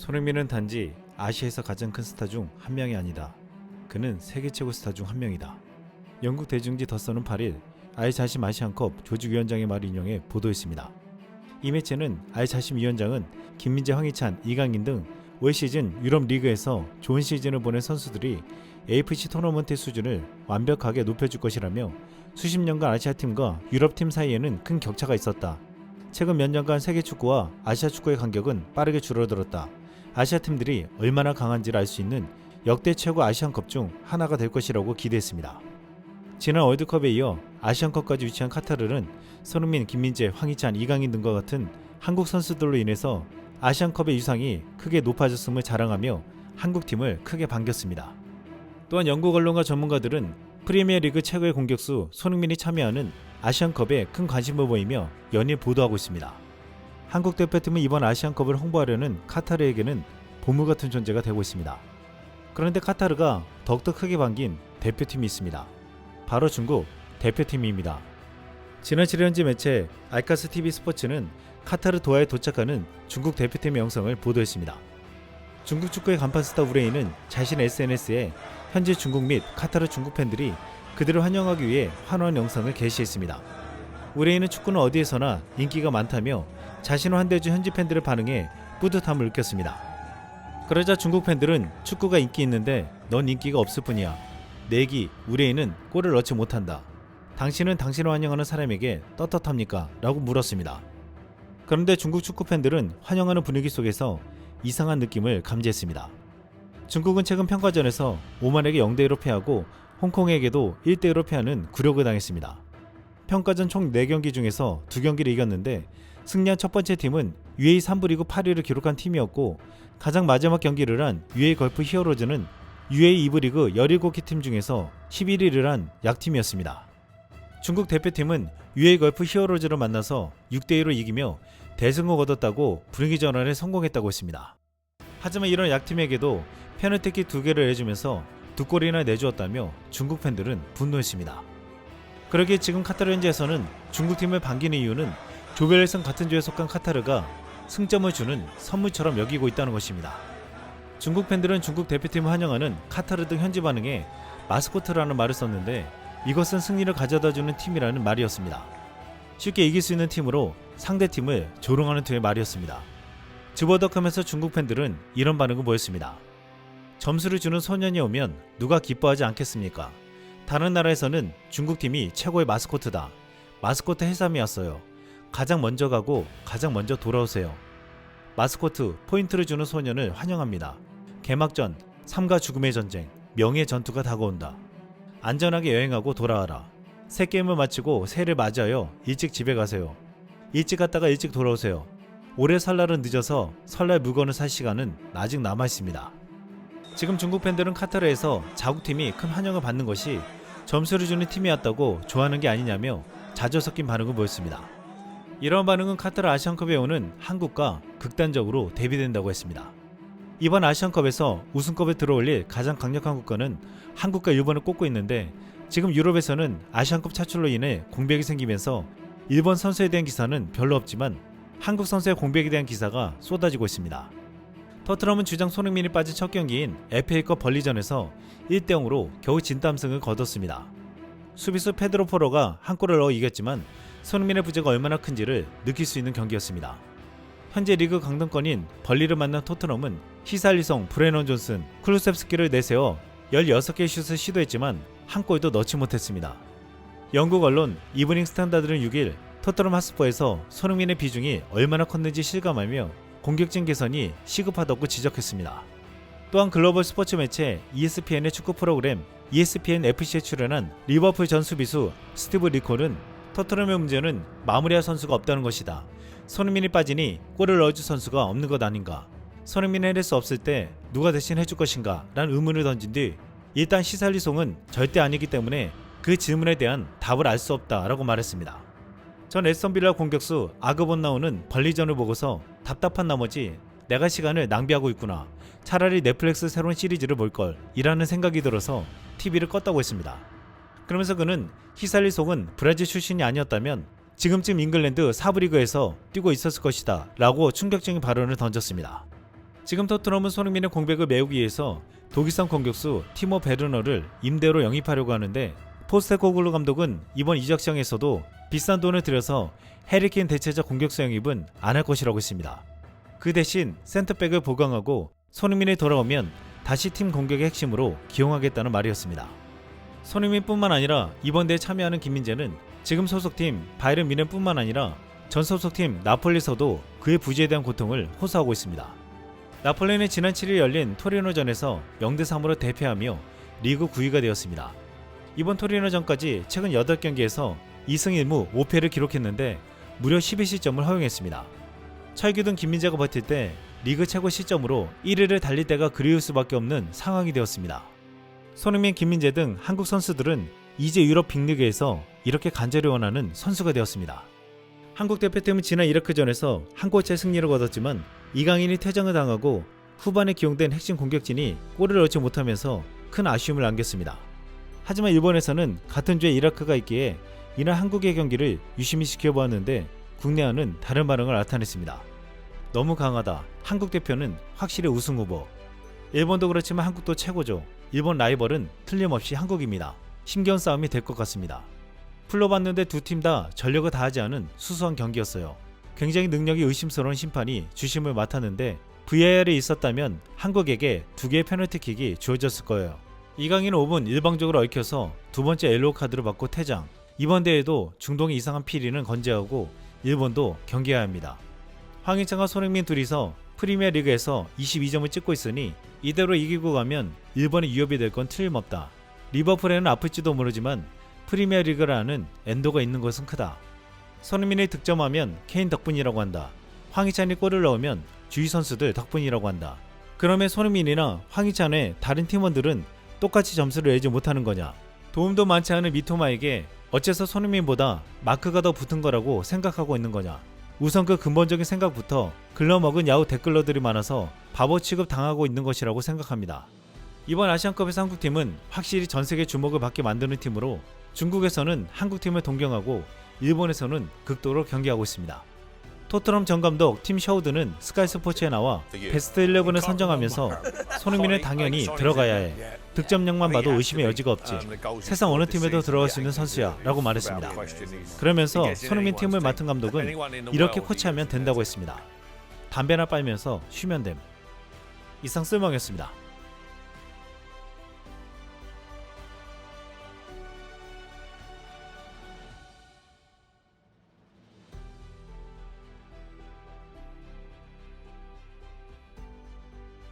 손흥민은 단지 아시아에서 가장 큰 스타 중 한 명이 아니다. 그는 세계 최고 스타 중 한 명이다. 영국 대중지 더선은 8일 아이자심 아시안컵 조직위원장의 말을 인용해 보도했습니다. 이 매체는 아이자심 위원장은 김민재, 황희찬, 이강인 등 올 시즌 유럽 리그에서 좋은 시즌을 보낸 선수들이 AFC 토너먼트 수준을 완벽하게 높여줄 것이라며 수십 년간 아시아 팀과 유럽 팀 사이에는 큰 격차가 있었다. 최근 몇 년간 세계 축구와 아시아 축구의 간격은 빠르게 줄어들었다. 아시아 팀들이 얼마나 강한지를 알 수 있는 역대 최고 아시안컵 중 하나가 될 것이라고 기대했습니다. 지난 월드컵에 이어 아시안컵까지 위치한 카타르는 손흥민, 김민재, 황희찬, 이강인 등과 같은 한국 선수들로 인해서 아시안컵의 유상이 크게 높아졌음을 자랑하며 한국 팀을 크게 반겼습니다. 또한 영국 언론과 전문가들은 프리미어리그 최고의 공격수 손흥민이 참여하는 아시안컵에 큰 관심을 보이며 연일 보도하고 있습니다. 한국 대표팀은 이번 아시안컵을 홍보하려는 카타르에게는 보물 같은 존재가 되고 있습니다. 그런데 카타르가 더욱더 크게 반긴 대표팀이 있습니다. 바로 중국 대표팀입니다. 지난 7년지 매체 알카스 TV 스포츠는 카타르 도하에 도착하는 중국 대표팀의 영상을 보도했습니다. 중국 축구의 간판 스타 우레이는 자신의 SNS에 현지 중국 및 카타르 중국 팬들이 그들을 환영하기 위해 환호한 영상을 게시했습니다. 우레이는 축구는 어디에서나 인기가 많다며 자신을 환대해준 현지 팬들의 반응에 뿌듯함을 느꼈습니다. 그러자 중국 팬들은 축구가 인기 있는데 넌 인기가 없을 뿐이야. 내기, 우레이는 골을 넣지 못한다. 당신은 당신을 환영하는 사람에게 떳떳합니까? 라고 물었습니다. 그런데 중국 축구 팬들은 환영하는 분위기 속에서 이상한 느낌을 감지했습니다. 중국은 최근 평가전에서 오만에게 0대1로 패하고 홍콩에게도 1대1로 패하는 굴욕을 당했습니다. 평가전 총 4경기 중에서 2경기를 이겼는데 승리한 첫 번째 팀은 UAE 3부 리그 8위를 기록한 팀이었고 가장 마지막 경기를 한 UAE 걸프 히어로즈는 UAE 2부 리그 17개 팀 중에서 11위를 한 약팀이었습니다. 중국 대표팀은 UAE 걸프 히어로즈를 만나서 6대1로 이기며 대승을 거뒀다고 분위기 전환에 성공했다고 했습니다. 하지만 이런 약팀에게도 페널티킥 두 개를 내주면서 두 골이나 내주었다며 중국 팬들은 분노했습니다. 그러기에 지금 카타르 현지에서는 중국팀을 반기는 이유는 조별예선 같은 조에 속한 카타르가 승점을 주는 선물처럼 여기고 있다는 것입니다. 중국 팬들은 중국 대표팀을 환영하는 카타르 등 현지 반응에 마스코트라는 말을 썼는데 이것은 승리를 가져다 주는 팀이라는 말이었습니다. 쉽게 이길 수 있는 팀으로 상대 팀을 조롱하는 팀의 말이었습니다. 즈버덕하면서 중국 팬들은 이런 반응을 보였습니다. 점수를 주는 소년이 오면 누가 기뻐하지 않겠습니까? 다른 나라에서는 중국 팀이 최고의 마스코트다. 마스코트 해삼이 왔어요. 가장 먼저 가고 가장 먼저 돌아오세요. 마스코트 포인트를 주는 소년을 환영합니다. 개막전, 삶과 죽음의 전쟁, 명예 전투가 다가온다. 안전하게 여행하고 돌아와라. 새 게임을 마치고 새해를 맞이하여 일찍 집에 가세요. 일찍 갔다가 일찍 돌아오세요. 올해 설날은 늦어서 설날 물건을 살 시간은 아직 남아 있습니다. 지금 중국 팬들은 카타르에서 자국팀이 큰 환영을 받는 것이 점수를 주는 팀이었다고 좋아하는 게 아니냐며 자주 섞인 반응을 보였습니다. 이런 반응은 카타르 아시안컵에 오는 한국과 극단적으로 대비된다고 했습니다. 이번 아시안컵에서 우승컵에 들어올릴 가장 강력한 국가는 한국과 일본을 꼽고 있는데 지금 유럽에서는 아시안컵 차출로 인해 공백이 생기면서 일본 선수에 대한 기사는 별로 없지만 한국 선수의 공백에 대한 기사가 쏟아지고 있습니다. 터트넘은 주장 손흥민이 빠진 첫 경기인 FA컵 벌리전에서 1대 0으로 겨우 진땀승을 거뒀습니다. 수비수 페드로 포로가 한 골을 넣어 이겼지만 손흥민의 부재가 얼마나 큰지를 느낄 수 있는 경기였습니다. 현재 리그 강등권인 벌리를 만난 토트넘은 히살리송, 브레넌 존슨, 클루셉스키를 내세워 16개의 슛을 시도했지만 한 골도 넣지 못했습니다. 영국 언론 이브닝 스탠다드는 6일 토트넘 핫스퍼에서 손흥민의 비중이 얼마나 컸는지 실감하며 공격진 개선이 시급하다고 지적했습니다. 또한 글로벌 스포츠 매체 ESPN의 축구 프로그램 ESPN FC에 출연한 리버풀 전 수비수 스티브 리콜은 토트넘의 문제는 마무리할 선수가 없다는 것이다. 손흥민이 빠지니 골을 넣어줄 선수가 없는 것 아닌가. 손흥민이 해낼 수 없을 때 누가 대신 해줄 것인가? 라는 의문을 던진 뒤 일단 시살리송은 절대 아니기 때문에 그 질문에 대한 답을 알 수 없다라고 말했습니다. 전 에스턴 빌라 공격수 아그본 나오는 벌리전을 보고서 답답한 나머지 내가 시간을 낭비하고 있구나. 차라리 넷플릭스 새로운 시리즈를 볼 걸. 이라는 생각이 들어서 TV를 껐다고 했습니다. 그러면서 그는 히살리송은 브라질 출신이 아니었다면 지금쯤 잉글랜드 사브리그에서 뛰고 있었을 것이다. 라고 충격적인 발언을 던졌습니다. 지금 토트넘은 손흥민의 공백을 메우기 위해서 독일산 공격수 티모 베르너를 임대로 영입하려고 하는데 포스테코글루 감독은 이번 이적 시장에서도 비싼 돈을 들여서 해리케인 대체자 공격수 영입은 안 할 것이라고 했습니다. 그 대신 센터백을 보강하고 손흥민이 돌아오면 다시 팀 공격의 핵심으로 기용하겠다는 말이었습니다. 손흥민뿐만 아니라 이번 대회에 참여하는 김민재는 지금 소속팀 바이른 미넨뿐만 아니라 전 소속팀 나폴리에서도 그의 부재에 대한 고통을 호소하고 있습니다. 나폴리는 지난 7일 열린 토리노전에서 0대3으로 대패하며 리그 9위가 되었습니다. 이번 토리노전까지 최근 8경기에서 2승 1무 5패를 기록했는데 무려 12시점을 허용했습니다. 철기둥 김민재가 버틸 때 리그 최고 시점으로 1위를 달릴 때가 그리울 수밖에 없는 상황이 되었습니다. 손흥민, 김민재 등 한국 선수들은 이제 유럽 빅리그에서 이렇게 간절히 원하는 선수가 되었습니다. 한국 대표팀은 지난 이라크전에서 한 골째 승리를 거뒀지만 이강인이 퇴장을 당하고 후반에 기용된 핵심 공격진이 골을 넣지 못하면서 큰 아쉬움을 남겼습니다. 하지만 일본에서는 같은 주에 이라크가 있기에 이날 한국의 경기를 유심히 지켜보았는데 국내와는 다른 반응을 나타냈습니다. 너무 강하다. 한국 대표는 확실히 우승 후보. 일본도 그렇지만 한국도 최고죠. 일본 라이벌은 틀림없이 한국입니다. 힘겨운 싸움이 될 것 같습니다. 풀러봤는데 두 팀 다 전력을 다하지 않은 수수한 경기였어요. 굉장히 능력이 의심스러운 심판이 주심을 맡았는데 VAR이 있었다면 한국에게 두 개의 페널티킥이 주어졌을 거예요. 이강인은 5분 일방적으로 얽혀서 두 번째 옐로우 카드를 받고 퇴장. 이번 대회도 중동의 이상한 피리는 건재하고 일본도 경계해야 합니다. 황희찬과 손흥민 둘이서 프리미어 리그에서 22점을 찍고 있으니 이대로 이기고 가면 일본의 위협이 될 건 틀림없다. 리버풀에는 아플지도 모르지만 프리미어 리그라는 엔도가 있는 것은 크다. 손흥민이 득점하면 케인 덕분이라고 한다. 황희찬이 골을 넣으면 주위 선수들 덕분이라고 한다. 그러면 손흥민이나 황희찬의 다른 팀원들은 똑같이 점수를 내지 못하는 거냐? 도움도 많지 않은 미토마에게 어째서 손흥민보다 마크가 더 붙은 거라고 생각하고 있는 거냐? 우선 그 근본적인 생각부터 글러먹은 야후 댓글러들이 많아서 바보 취급 당하고 있는 것이라고 생각합니다. 이번 아시안컵에서 한국팀은 확실히 전 세계 주목을 받게 만드는 팀으로 중국에서는 한국팀을 동경하고 일본에서는 극도로 경계하고 있습니다. 토트넘 전 감독 팀 셔우드는 스카이 스포츠에 나와 베스트 11을 선정하면서 손흥민은 당연히 들어가야 해. 득점력만 봐도 의심의 여지가 없지. 세상 어느 팀에도 들어갈 수 있는 선수야 라고 말했습니다. 그러면서 손흥민 팀을 맡은 감독은 이렇게 코치하면 된다고 했습니다. 담배나 빨면서 쉬면 됨. 이상 쓸멍이었습니다.